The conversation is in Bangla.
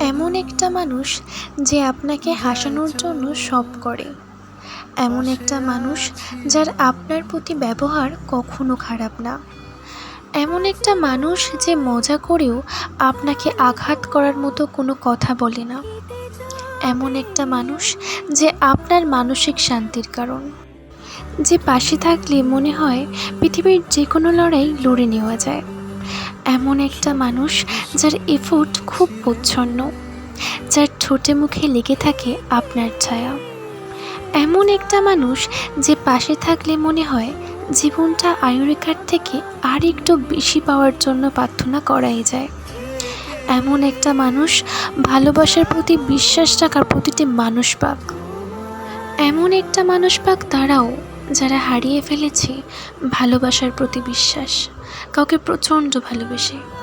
এমন একটা মানুষ যে আপনাকে হাসানোর জন্য সব করে। এমন একটা মানুষ যার আপনার প্রতি ব্যবহার কখনো খারাপ না। এমন একটা মানুষ যে মজা করেও আপনাকে আঘাত করার মতো কোনো কথা বলে না। এমন একটা মানুষ যে আপনার মানসিক শান্তির কারণ। যে পাশে থাকলে মনে হয় পৃথিবীর যে কোনো লড়াই লড়ে নেওয়া যায়। এমন একটা মানুষ যার এফোর্ট খুব প্রচ্ছন্ন, যার ঠোঁটে মুখে লেগে থাকে আপনার ছায়া। এমন একটা মানুষ যে পাশে থাকলে মনে হয় জীবনটা আয়ুরেখার থেকে আর একটু বেশি পাওয়ার জন্য প্রার্থনা করাই যায়। এমন একটা মানুষ ভালোবাসার প্রতি বিশ্বাস রাখার প্রতিটি মানুষ পাক। এমন একটা মানুষ পাক তারাও যারা হারিয়ে ফেলেছে ভালোবাসার প্রতি বিশ্বাস। কাউকে প্রচণ্ড ভালোবেসে।